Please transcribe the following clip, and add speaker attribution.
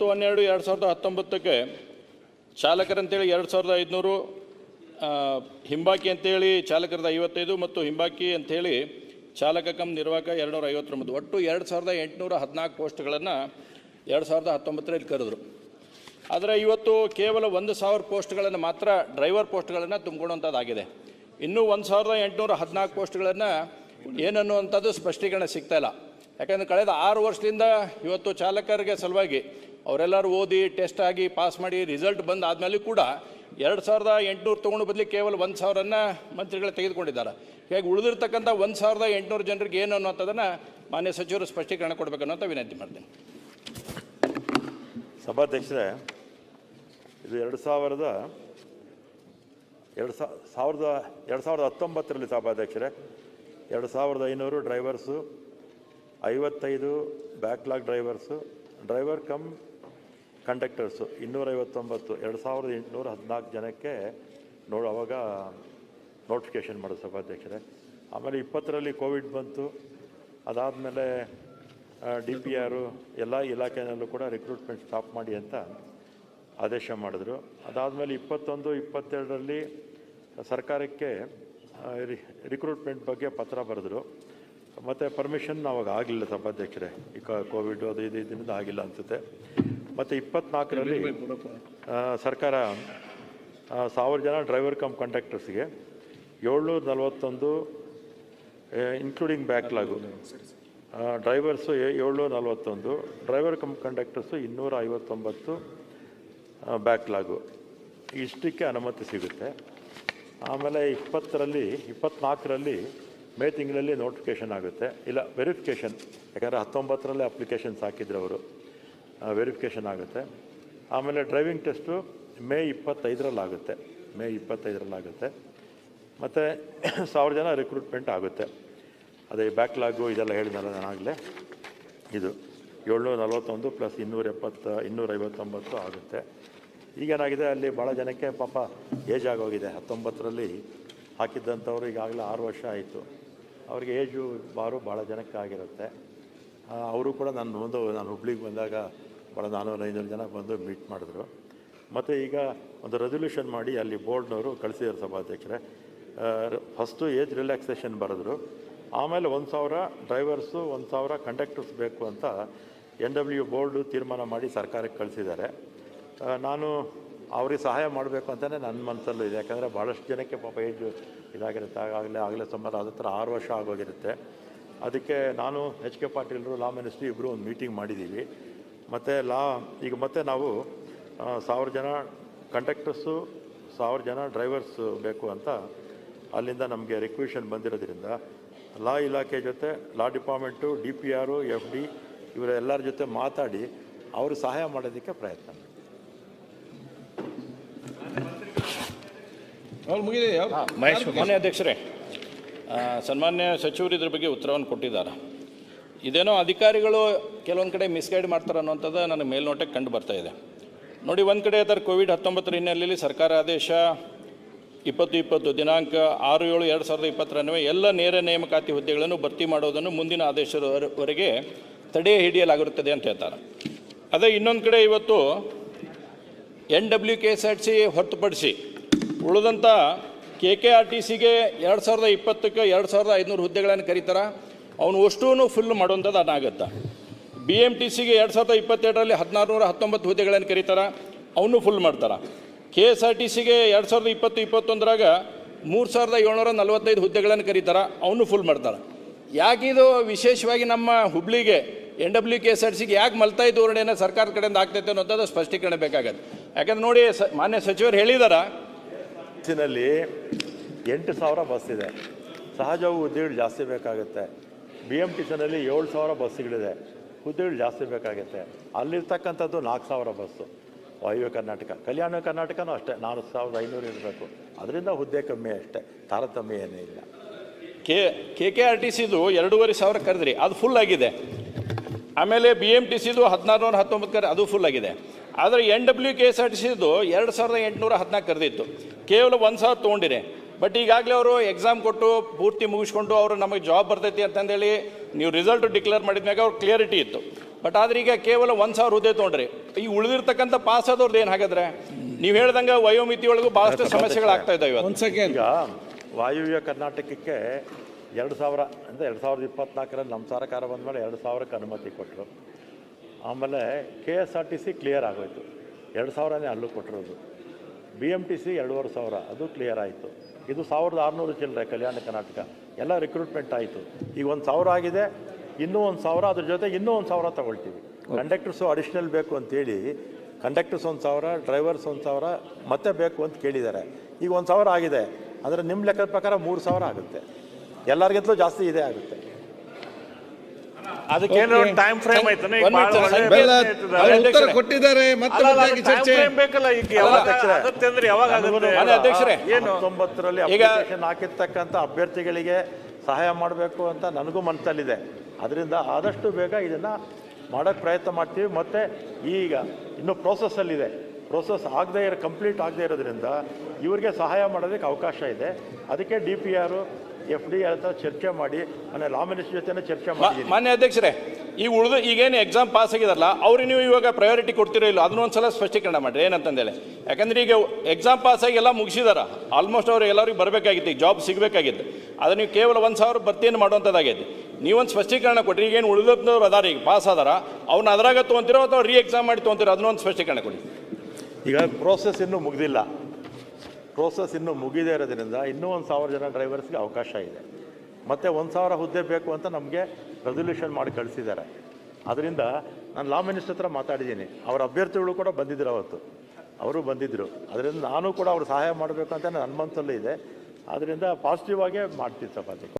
Speaker 1: ಹತ್ತು ಹನ್ನೆರಡು, ಎರಡು ಸಾವಿರದ ಹತ್ತೊಂಬತ್ತಕ್ಕೆ ಚಾಲಕರಂತೇಳಿ ಎರಡು ಸಾವಿರದ ಐದುನೂರು ಹಿಂಬಾಕಿ ಅಂತೇಳಿ ಚಾಲಕರದ ಐವತ್ತೈದು ಮತ್ತು ಹಿಂಬಾಕಿ ಅಂಥೇಳಿ ಚಾಲಕ ಕಮ್ ನಿರ್ವಾಹಕ ಎರಡುನೂರ ಐವತ್ತೊಂಬತ್ತು. ಒಟ್ಟು ಎರಡು ಸಾವಿರದ ಎಂಟುನೂರ ಹದಿನಾಲ್ಕು ಪೋಸ್ಟ್ಗಳನ್ನು ಎರಡು ಸಾವಿರದ ಹತ್ತೊಂಬತ್ತರಲ್ಲಿ ಕರೆದ್ರು. ಆದರೆ ಇವತ್ತು ಕೇವಲ ಒಂದು ಸಾವಿರ ಪೋಸ್ಟ್ಗಳನ್ನು ಮಾತ್ರ ಡ್ರೈವರ್ ಪೋಸ್ಟ್ಗಳನ್ನು ತುಂಬಿಕೊಳ್ಳುವಂಥದ್ದಾಗಿದೆ ಇನ್ನೂ ಒಂದು ಸಾವಿರದ ಎಂಟುನೂರ ಹದಿನಾಲ್ಕು ಪೋಸ್ಟ್ಗಳನ್ನು ಏನನ್ನುವಂಥದ್ದು ಸ್ಪಷ್ಟೀಕರಣ ಸಿಗ್ತಾಯಿಲ್ಲ ಯಾಕಂದರೆ ಕಳೆದ ಆರು ವರ್ಷದಿಂದ ಇವತ್ತು ಚಾಲಕರಿಗೆ ಸಲುವಾಗಿ ಅವರೆಲ್ಲರೂ ಓದಿ ಟೆಸ್ಟ್ ಆಗಿ ಪಾಸ್ ಮಾಡಿ ರಿಸಲ್ಟ್ ಬಂದ ಆದಮೇಲೆ ಕೂಡ ಎರಡು ಸಾವಿರದ ಎಂಟುನೂರು ತೊಗೊಂಡು ಬದಲಿ ಕೇವಲ ಒಂದು ಸಾವಿರನ ಮಂತ್ರಿಗಳು ತೆಗೆದುಕೊಂಡಿದ್ದಾರೆ. ಹೇಗೆ ಉಳಿದಿರ್ತಕ್ಕಂಥ ಒಂದು ಸಾವಿರದ ಎಂಟುನೂರು ಜನರಿಗೆ ಏನು ಅನ್ನುವಂಥದ್ದನ್ನು ಮಾನ್ಯ ಸಚಿವರು ಸ್ಪಷ್ಟೀಕರಣ ಕೊಡಬೇಕನ್ನೋಂಥ ವಿನಂತಿ ಮಾಡ್ತೀನಿ.
Speaker 2: ಸಭಾಧ್ಯಕ್ಷರೇ, ಇದು ಎರಡು ಸಾವಿರದ ಎರಡು ಸಾವಿರದ ಎರಡು ಸಾವಿರದ ಹತ್ತೊಂಬತ್ತರಲ್ಲಿ ಸಭಾಧ್ಯಕ್ಷರೇ, ಎರಡು ಸಾವಿರದ ಐನೂರು ಡ್ರೈವರ್ಸು ಐವತ್ತೈದು backlog drivers driver cum conductors. ಇನ್ನೂರೈವತ್ತೊಂಬತ್ತು, ಎರಡು ಸಾವಿರದ ಎಂಟುನೂರ ಹದಿನಾಲ್ಕು ಜನಕ್ಕೆ ನೋಡು, ಅವಾಗ ನೋಟಿಫಿಕೇಷನ್ ಮಾಡೋದು ಸಭಾಧ್ಯಕ್ಷರೇ. ಆಮೇಲೆ ಇಪ್ಪತ್ತರಲ್ಲಿ ಕೋವಿಡ್ ಬಂತು. ಅದಾದಮೇಲೆ ಡಿ ಪಿ ಆರು ಎಲ್ಲ ಇಲಾಖೆಯಲ್ಲೂ ಕೂಡ ರಿಕ್ರೂಟ್ಮೆಂಟ್ ಸ್ಟಾಪ್ ಮಾಡಿ ಅಂತ ಆದೇಶ ಮಾಡಿದ್ರು. ಅದಾದಮೇಲೆ ಇಪ್ಪತ್ತೊಂದು, ಇಪ್ಪತ್ತೆರಡರಲ್ಲಿ ಸರ್ಕಾರಕ್ಕೆ ರಿಕ್ರೂಟ್ಮೆಂಟ್ ಬಗ್ಗೆ ಪತ್ರ ಬರೆದ್ರು. ಮತ್ತು ಪರ್ಮಿಷನ್ ಅವಾಗ ಆಗಲಿಲ್ಲ ಸಭಾಧ್ಯಕ್ಷರೇ. ಈ ಕೋವಿಡ್ ಅದು ಇದು ಇದರಿಂದ ಆಗಿಲ್ಲ ಅನಿಸುತ್ತೆ. ಮತ್ತು ಇಪ್ಪತ್ನಾಲ್ಕರಲ್ಲಿ ಸರ್ಕಾರ ಸಾವಿರ ಜನ ಡ್ರೈವರ್ ಕಮ್ ಕಂಡಕ್ಟರ್ಸ್ಗೆ ಏಳ್ನೂರ ನಲವತ್ತೊಂದು ಇನ್ಕ್ಲೂಡಿಂಗ್ ಬ್ಯಾಕ್ಲಾಗು ಡ್ರೈವರ್ಸು ಏಳ್ನೂರ ನಲವತ್ತೊಂದು ಡ್ರೈವರ್ ಕಮ್ ಕಂಡಕ್ಟರ್ಸು ಇನ್ನೂರ ಐವತ್ತೊಂಬತ್ತು ಬ್ಯಾಕ್ಲಾಗು ಇಷ್ಟಕ್ಕೆ ಅನುಮತಿ ಸಿಗುತ್ತೆ. ಆಮೇಲೆ ಇಪ್ಪತ್ತರಲ್ಲಿ ಇಪ್ಪತ್ನಾಲ್ಕರಲ್ಲಿ ಮೇ ತಿಂಗಳಲ್ಲಿ ನೋಟಿಫಿಕೇಷನ್ ಆಗುತ್ತೆ. ಇಲ್ಲ ವೆರಿಫಿಕೇಷನ್ ಯಾಕಂದರೆ ಹತ್ತೊಂಬತ್ತರಲ್ಲೇ ಅಪ್ಲಿಕೇಶನ್ಸ್ ಹಾಕಿದ್ರು ಅವರು. ವೆರಿಫಿಕೇಷನ್ ಆಗುತ್ತೆ. ಆಮೇಲೆ ಡ್ರೈವಿಂಗ್ ಟೆಸ್ಟು ಮೇ ಇಪ್ಪತ್ತೈದರಲ್ಲಾಗುತ್ತೆ. ಮೇ ಇಪ್ಪತ್ತೈದರಲ್ಲಾಗುತ್ತೆ. ಮತ್ತು ಸಾವಿರ ಜನ ರಿಕ್ರೂಟ್ಮೆಂಟ್ ಆಗುತ್ತೆ. ಅದೇ ಬ್ಯಾಕ್ಲಾಗು ಇದೆಲ್ಲ ಹೇಳಿದ್ನಲ್ಲ ನಾನಾಗಲೇ ಇದು ಏಳ್ನೂರ ನಲವತ್ತೊಂದು ಪ್ಲಸ್ ಇನ್ನೂರ ಎಪ್ಪತ್ತ ಇನ್ನೂರೈವತ್ತೊಂಬತ್ತು ಆಗುತ್ತೆ. ಈಗೇನಾಗಿದೆ ಅಲ್ಲಿ ಭಾಳ ಜನಕ್ಕೆ ಪಾಪ ಏಜ್ ಆಗೋಗಿದೆ. ಹತ್ತೊಂಬತ್ತರಲ್ಲಿ ಹಾಕಿದ್ದಂಥವ್ರು ಈಗಾಗಲೇ ಆರು ವರ್ಷ ಆಯಿತು. ಅವ್ರಿಗೆ ಏಜು ಬಾರು ಭಾಳ ಜನಕ್ಕೆ ಆಗಿರುತ್ತೆ. ಅವರು ಕೂಡ ನಾನು ಒಂದು ನಾನು ಹುಬ್ಳಿಗೆ ಬಂದಾಗ ಭಾಳ ನಾನ್ನೂರು ಐನೂರು ಜನ ಬಂದು ಮೀಟ್ ಮಾಡಿದ್ರು. ಮತ್ತು ಈಗ ಒಂದು ರೆಸೊಲ್ಯೂಷನ್ ಮಾಡಿ ಅಲ್ಲಿ ಬೋರ್ಡ್ನವರು ಕಳಿಸಿದ್ರು ಸಭಾಧ್ಯಕ್ಷರೇ. ಫಸ್ಟು ಏಜ್ ರಿಲ್ಯಾಕ್ಸೇಷನ್ ಬರೆದ್ರು. ಆಮೇಲೆ ಒಂದು ಸಾವಿರ ಡ್ರೈವರ್ಸು ಒಂದು ಸಾವಿರ ಕಂಡಕ್ಟರ್ಸ್ ಬೇಕು ಅಂತ ಎನ್ ಡಬ್ಲ್ಯೂ ಬೋರ್ಡು ತೀರ್ಮಾನ ಮಾಡಿ ಸರ್ಕಾರಕ್ಕೆ ಕಳಿಸಿದ್ದಾರೆ. ನಾನು ಅವ್ರಿಗೆ ಸಹಾಯ ಮಾಡಬೇಕು ಅಂತಲೇ ನನ್ನ ಮನಸ್ಸಲ್ಲೂ ಇದೆ. ಯಾಕಂದರೆ ಭಾಳಷ್ಟು ಜನಕ್ಕೆ ಪಾಪ ಏಜು ಇದಾಗಿರುತ್ತೆ. ಆಗಲೇ ಆಗಲೇ ಸುಮಾರು ಅದ ಥರ ಆರು ವರ್ಷ ಆಗೋಗಿರುತ್ತೆ. ಅದಕ್ಕೆ ನಾನು ಎಚ್ ಕೆ ಪಾಟೀಲರು ಲಾ ಮಿನಿಸ್ಟ್ರಿ ಇಬ್ಬರು ಒಂದು ಮೀಟಿಂಗ್ ಮಾಡಿದ್ದೀವಿ. ಮತ್ತು ಲಾ ಈಗ ಮತ್ತೆ ನಾವು ಸಾವಿರ ಜನ ಕಂಡಕ್ಟರ್ಸು ಸಾವಿರ ಜನ ಡ್ರೈವರ್ಸ್ ಬೇಕು ಅಂತ ಅಲ್ಲಿಂದ ನಮಗೆ ರಿಕ್ವಿಷನ್ ಬಂದಿರೋದ್ರಿಂದ ಲಾ ಇಲಾಖೆ ಜೊತೆ law department D P R F D ಇವರೆಲ್ಲರ ಜೊತೆ ಮಾತಾಡಿ ಅವರು ಸಹಾಯ ಮಾಡೋದಕ್ಕೆ ಪ್ರಯತ್ನ.
Speaker 1: ಮಾನ್ಯ ಅಧ್ಯಕ್ಷರೇ ಆ, ಸನ್ಮಾನ್ಯ ಸಚಿವರು ಇದ್ರ ಬಗ್ಗೆ ಉತ್ತರವನ್ನು ಕೊಟ್ಟಿದ್ದಾರೆ. ಇದೇನೋ ಅಧಿಕಾರಿಗಳು ಕೆಲವೊಂದು ಕಡೆ ಮಿಸ್ಗೈಡ್ ಮಾಡ್ತಾರೆ ಅನ್ನೋಂಥದ್ದು ನನಗೆ ಮೇಲ್ನೋಟಕ್ಕೆ ಕಂಡು ಬರ್ತಾ ಇದೆ. ನೋಡಿ, ಒಂದು ಕಡೆ ಅದರ ಕೋವಿಡ್ ಹತ್ತೊಂಬತ್ತರ ಹಿನ್ನೆಲೆಯಲ್ಲಿ ಸರ್ಕಾರ ಆದೇಶ ಇಪ್ಪತ್ತು ಇಪ್ಪತ್ತು ದಿನಾಂಕ ಆರು ಏಳು ಎರಡು ಸಾವಿರದ ಇಪ್ಪತ್ತರನ್ವಯ ಎಲ್ಲ ನೇರ ನೇಮಕಾತಿ ಹುದ್ದೆಗಳನ್ನು ಭರ್ತಿ ಮಾಡೋದನ್ನು ಮುಂದಿನ ಆದೇಶದವರೆಗೆ ತಡೆ ಹಿಡಿಯಲಾಗಿರುತ್ತದೆ ಅಂತ ಹೇಳ್ತಾರೆ. ಅದೇ ಇನ್ನೊಂದು ಕಡೆ ಇವತ್ತು N W K S R C ಹೊರತುಪಡಿಸಿ ಉಳಿದಂಥ ಕೆ ಕೆ ಆರ್ ಟಿ ಸಿಗೆ ಎರಡು ಸಾವಿರದ ಇಪ್ಪತ್ತಕ್ಕೆ ಎರಡು ಸಾವಿರದ ಐದುನೂರು ಹುದ್ದೆಗಳನ್ನು ಕರೀತಾರೆ. ಅವನು ಅಷ್ಟೂ ಫುಲ್ ಮಾಡುವಂಥದ್ದು ಅದಾಗತ್ತೆ ಬಿ ಎಂ ಟಿ ಸಿಗೆ ಎರಡು ಸಾವಿರದ ಇಪ್ಪತ್ತೆರಡರಲ್ಲಿ ಹದಿನಾರು ನೂರ ಹತ್ತೊಂಬತ್ತು ಹುದ್ದೆಗಳನ್ನು ಕರೀತಾರೆ, ಅವನು ಫುಲ್ ಮಾಡ್ತಾರೆ. ಕೆ ಎಸ್ ಆರ್ ಟಿ ಸಿಗೆ ಎರಡು ಸಾವಿರದ ಇಪ್ಪತ್ತು, ಇಪ್ಪತ್ತೊಂದರಾಗ ಮೂರು ಸಾವಿರದ ಏಳ್ನೂರ ನಲವತ್ತೈದು ಹುದ್ದೆಗಳನ್ನು ಕರೀತಾರೆ, ಅವನು ಫುಲ್ ಮಾಡ್ತಾರೆ. ಯಾಕಿದು ವಿಶೇಷವಾಗಿ ನಮ್ಮ ಹುಬ್ಳಿಗೆ N W K S R ಸಿಗೆ ಯಾಕೆ ಮಲ್ತಾಯಿ ಧೋರಣೆಯನ್ನು ಸರ್ಕಾರದ ಕಡೆಯಿಂದ ಆಗ್ತೈತೆ ಅನ್ನೋದು ಸ್ಪಷ್ಟೀಕರಣ ಬೇಕಾಗತ್ತೆ. ಯಾಕಂದ್ರೆ ನೋಡಿ, ಸ ಮಾನ್ಯ ಸಚಿವರು ಹೇಳಿದಾರ.
Speaker 2: ಎಂಟು ಸಾವಿರ ಬಸ್ ಇದೆ. ಸಹಜವು ಉದ್ಯೋಗ ಜಾಸ್ತಿ ಬೇಕಾಗುತ್ತೆ. ಬಿ ಎಂ ಟಿ ಸಿನಲ್ಲಿ ಏಳು ಸಾವಿರ ಬಸ್ಸುಗಳಿದೆ. ಹುದ್ದೆಗಳು ಜಾಸ್ತಿ ಬೇಕಾಗುತ್ತೆ. ಅಲ್ಲಿರ್ತಕ್ಕಂಥದ್ದು ನಾಲ್ಕು ಸಾವಿರ ಬಸ್ಸು. ವಾಯುವ್ಯ ಕರ್ನಾಟಕ. ಕಲ್ಯಾಣ ಕರ್ನಾಟಕನೂ ಅಷ್ಟೇ. ನಾಲ್ಕು ಸಾವಿರದ ಐನೂರು ಇರಬೇಕು. ಅದರಿಂದ ಹುದ್ದೆ ಕಮ್ಮಿ ಅಷ್ಟೇ. ತಾರತಮ್ಯ ಏನೇ ಇಲ್ಲ.
Speaker 1: K K K R T ಸಿದು ಎರಡೂವರೆ ಸಾವಿರ ಕರೆದ್ರಿ. ಅದು ಫುಲ್ ಆಗಿದೆ. ಆಮೇಲೆ ಬಿ ಎಂ ಟಿ ಸಿದು ಹದಿನಾರು ನೂರ ಹತ್ತೊಂಬತ್ತು ಕರೆ, ಅದು ಫುಲ್ ಆಗಿದೆ. ಆದರೆ N W K S R T ಸಿದು ಎರಡು ಸಾವಿರದ ಎಂಟುನೂರ ಹದಿನಾಲ್ಕು ಕರೆದಿತ್ತು. ಕೇವಲ ಒಂದು ಸಾವಿರ ತೊಗೊಂಡಿರಿ. ಬಟ್ ಈಗಾಗಲೇ ಅವರು ಎಕ್ಸಾಮ್ ಕೊಟ್ಟು ಪೂರ್ತಿ ಮುಗಿಸ್ಕೊಂಡು ಅವರು ನಮಗೆ ಜಾಬ್ ಬರ್ತೈತಿ ಅಂತಂದೇಳಿ ನೀವು ರಿಸಲ್ಟ್ ಡಿಕ್ಲೇರ್ ಮಾಡಿದ ಮ್ಯಾಗ ಅವ್ರ ಕ್ಲಿಯರಿಟಿ ಇತ್ತು. ಬಟ್ ಆದ್ರೆ ಈಗ ಕೇವಲ ಒಂದು ಸಾವಿರ ಹುದ್ದೆ ತೊಗೊಂಡ್ರಿ. ಈ ಉಳಿದಿರ್ತಕ್ಕಂಥ ಪಾಸ್ ಆದವ್ರದ್ದು ಏನು ಹಾಗಾದ್ರೆ? ನೀವು ಹೇಳ್ದಂಗೆ ವಯೋಮಿತಿ ಒಳಗೂ ಭಾಳಷ್ಟು ಸಮಸ್ಯೆಗಳಾಗ್ತಾ ಇದ್ದಾವೆ ಇವತ್ತು.
Speaker 3: ಒಂದ್ ಸೆಕೆಂಡ್
Speaker 2: ಈಗ ವಾಯುವ್ಯ ಕರ್ನಾಟಕಕ್ಕೆ ಎರಡು ಸಾವಿರ ಅಂದರೆ ಎರಡು ಸಾವಿರದ ಇಪ್ಪತ್ನಾಲ್ಕರಲ್ಲಿ ನಮ್ಮ ಸರ್ಕಾರ ಬಂದಮೇಲೆ ಎರಡು ಸಾವಿರಕ್ಕೆ ಅನುಮತಿ ಕೊಟ್ಟರು ಆಮೇಲೆ K S R T C clear ಆಗೋಯ್ತು. ಎರಡು ಸಾವಿರನೇ ಅಲ್ಲೂ ಕೊಟ್ಟಿರೋದು. ಬಿ ಎಂ ಟಿ ಸಿ ಎರಡೂವರೆ ಸಾವಿರ ಅದು ಕ್ಲಿಯರ್ ಆಯಿತು. ಇದು ಸಾವಿರದ ಆರುನೂರು ಚಿಲ್ಲರೆ ಕಲ್ಯಾಣ ಕರ್ನಾಟಕ. ಎಲ್ಲ ರಿಕ್ರೂಟ್ಮೆಂಟ್ ಆಯಿತು. ಈಗ ಒಂದು ಸಾವಿರ ಆಗಿದೆ ಇನ್ನೂ ಒಂದು ಸಾವಿರ ಅದ್ರ ಜೊತೆ ಇನ್ನೂ ಒಂದು ಸಾವಿರ ತಗೊಳ್ತೀವಿ. ಕಂಡಕ್ಟರ್ಸು ಅಡಿಷ್ನಲ್ ಬೇಕು ಅಂತೇಳಿ ಕಂಡಕ್ಟರ್ಸ್ ಒಂದು ಸಾವಿರ ಡ್ರೈವರ್ಸ್ ಒಂದು ಸಾವಿರ ಮತ್ತೆ ಬೇಕು ಅಂತ ಕೇಳಿದ್ದಾರೆ. ಈಗ ಒಂದು ಸಾವಿರ ಆಗಿದೆ ಅಂದರೆ ನಿಮ್ಮ ಲೆಕ್ಕದ ಪ್ರಕಾರ ಮೂರು ಸಾವಿರ ಆಗುತ್ತೆ. ಎಲ್ಲರಿಗಿಂತಲೂ ಜಾಸ್ತಿ ಇದೇ ಆಗುತ್ತೆ.
Speaker 4: ಅದಕ್ಕೇನೋ. ಟೈಮ್ ಫ್ರೇಮ್ ಐತಾನೆ
Speaker 3: ಉತ್ತರ ಕೊಟ್ಟಿದ್ದಾರೆ ಮತ್ತೆ
Speaker 4: time
Speaker 3: ಚರ್ಚೆ.
Speaker 4: ಬೇಕಲ್ಲ ಈಗ ಯಾವಾಗ. ಆಗುತ್ತೆ ಅಂದ್ರೆ ಯಾವಾಗ ಆಗುತ್ತೆ?
Speaker 1: ಅಧ್ಯಕ್ಷರೇ.
Speaker 2: ಏನು?
Speaker 1: ತೊಂಬತ್ತರಲ್ಲಿ
Speaker 2: ಅಪ್ಲಿಕೇಶನ್ ಹಾಕಿರ್ತಕ್ಕಂಥ ಅಭ್ಯರ್ಥಿಗಳಿಗೆ ಸಹಾಯ ಮಾಡಬೇಕು ಅಂತ ನನಗೂ ಮನಸ್ಸಲ್ಲಿದೆ. ಅದರಿಂದ ಆದಷ್ಟು ಬೇಗ ಇದನ್ನು ಮಾಡೋಕ್ಕೆ ಪ್ರಯತ್ನ ಮಾಡ್ತೀವಿ. ಮತ್ತು ಈಗ ಇನ್ನೂ ಇದೆ ಪ್ರೋಸೆಸ್ ಆಗದೇ ಇರೋ ಕಂಪ್ಲೀಟ್ ಆಗದೇ ಇರೋದ್ರಿಂದ ಇವರಿಗೆ ಸಹಾಯ ಮಾಡೋದಕ್ಕೆ ಅವಕಾಶ ಇದೆ. ಅದಕ್ಕೆ D P R F D ಹತ್ರ ಚರ್ಚೆ ಮಾಡಿ ಆಮೇಲೆ ಲಾ ಮಿನಿಸ್ಟರ್ ಜೊತೆ ಚರ್ಚೆ ಮಾಡಿ
Speaker 1: ಮಾನ್ಯ ಅಧ್ಯಕ್ಷರೇ ಈ ಉಳಿದು ಈಗೇನು ಎಕ್ಸಾಮ್ ಪಾಸ್ ಆಗಿದಾರಲ್ಲ ಅವ್ರಿಗೆ ನೀವು ಇವಾಗ ಪ್ರಯಾರಿಟಿ ಕೊಡ್ತಿರೋ ಇಲ್ಲ ಅದನ್ನೊಂದು ಒಂದ್ಸಲ ಸ್ಪಷ್ಟೀಕರಣ ಮಾಡಿರಿ ಏನಂತಂದೇಳಿ ಯಾಕಂದ್ರೆ ಈಗ ಎಕ್ಸಾಮ್ ಪಾಸ್ ಆಗಿ ಎಲ್ಲ ಮುಗಿಸಿದಾರ ಆಲ್ಮೋಸ್ಟ್ ಅವ್ರು ಎಲ್ಲರಿಗೂ ಬರಬೇಕಾಗಿತ್ತು ಈಗ ಜಾಬ್ ಸಿಗಬೇಕಾಗಿತ್ತು. ಅದು ನೀವು ಕೇವಲ ಒಂದು ಸಾವಿರ ಭರ್ತಿಯನ್ನು ಮಾಡುವಂಥದ್ದಾಗೈತಿ ನೀವೊಂದು ಸ್ಪಷ್ಟೀಕರಣ ಕೊಡಿ ಈಗೇನು ಉಳಿದವ್ರು ಅದಾರ ಈಗ ಪಾಸ್ ಆದಾರ ಅವ್ನ ಅದ್ರಾಗ ತೊಗೊಂತಿರೋ ಅಥವಾ ರೀ ಎಕ್ಸಾಮ್ ಮಾಡಿ ತೊಗೊಂತಿರೋ ಅದನ್ನೊಂದು ಸ್ಪಷ್ಟೀಕರಣ ಕೊಡಿ.
Speaker 2: ಈಗ ಪ್ರೋಸೆಸ್ ಇನ್ನೂ ಮುಗ್ದಿಲ್ಲ. ಪ್ರೋಸೆಸ್ ಇನ್ನೂ ಮುಗಿದೇ ಇರೋದ್ರಿಂದ ಇನ್ನೂ ಒಂದು ಸಾವಿರ ಜನ ಡ್ರೈವರ್ಸ್ಗೆ ಅವಕಾಶ ಇದೆ. ಮತ್ತು ಒಂದು ಸಾವಿರ ಹುದ್ದೆ ಬೇಕು ಅಂತ ನಮಗೆ ರೆಸೊಲ್ಯೂಷನ್ ಮಾಡಿ ಕಳಿಸಿದ್ದಾರೆ. ಅದರಿಂದ ನಾನು ಲಾ ಮಿನಿಸ್ಟರ್ ಹತ್ರ ಮಾತಾಡಿದ್ದೀನಿ. ಅವರ ಅಭ್ಯರ್ಥಿಗಳು ಕೂಡ ಬಂದಿದ್ದರು ಅವತ್ತು. ಅವರು ಬಂದಿದ್ದರು ಅದರಿಂದ ನಾನು ಕೂಡ ಅವ್ರು ಸಹಾಯ ಮಾಡಬೇಕು ಅಂತ ನನ್ನ ಮನಸ್ಸಲ್ಲೂ ಇದೆ. ಆದ್ದರಿಂದ ಪಾಸಿಟಿವ್ ಆಗೇ ಮಾಡ್ತೀವಿ ಸಭಾಧ್ಯಕ್ಷ